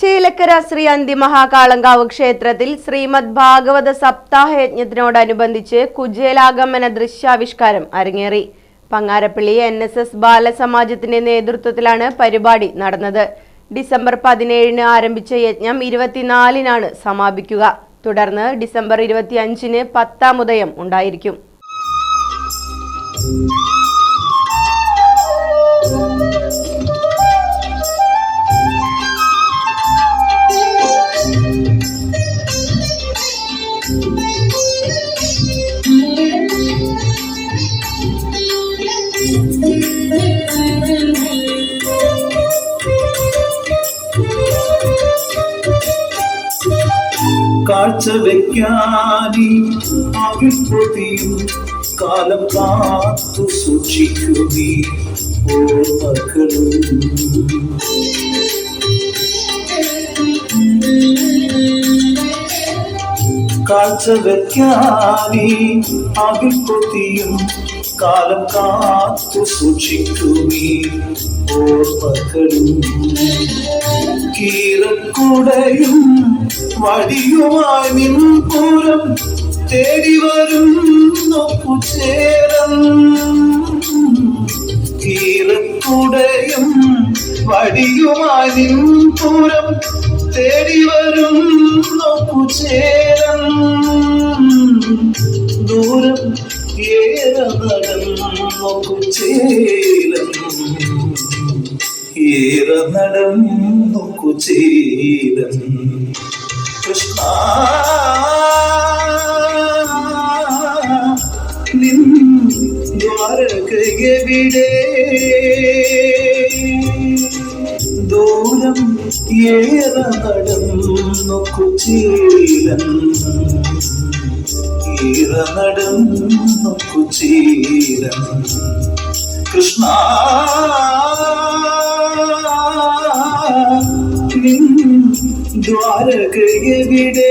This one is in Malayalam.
ചേലക്കര ശ്രീ അന്തിമഹാകാളങ്കാവ് ക്ഷേത്രത്തിൽ ശ്രീമദ് ഭാഗവത സപ്താഹ യജ്ഞത്തിനോടനുബന്ധിച്ച് കുജേലാഗമന ദൃശ്യാവിഷ്കാരം അരങ്ങേറി. പങ്ങാരപ്പള്ളി എൻ എസ് എസ് ബാലസമാജത്തിന്റെ നേതൃത്വത്തിലാണ് പരിപാടി നടന്നത്. ഡിസംബർ പതിനേഴിന് ആരംഭിച്ച യജ്ഞം ഇരുപത്തിനാലിനാണ് സമാപിക്കുക. തുടർന്ന് ഡിസംബർ ഇരുപത്തിയഞ്ചിന് പത്താം ഉദയം ഉണ്ടായിരിക്കും. കാഴ്ച വെക്കാനി അവിപ്പൊതിയും കാലം കാത്തു സൂക്ഷിക്കുന്നീ ഓർമ്മകളും കാഴ്ച വെക്കാനി അവിപ്പൊതിയും കാലം കാത്തു സൂക്ഷിക്കുന്നീ ഓർമ്മകളും കീറക്കുടയും വടിയുമായി നിൻപുരം തേടി വരും കീറക്കുടയും വടിയുമായി നിൻപുരം തേടി വരും നോക്കുചേരം. ദൂരം ഏറെ നടന്നു ഏറെ നടന്നു ദ്വാരകയുടെ ദൂരം ഏറെ നടന്നു കുചേരം ഏറ നടന്നു കുചേരം കൃഷ്ണ ദ്വാരകയെവിടെ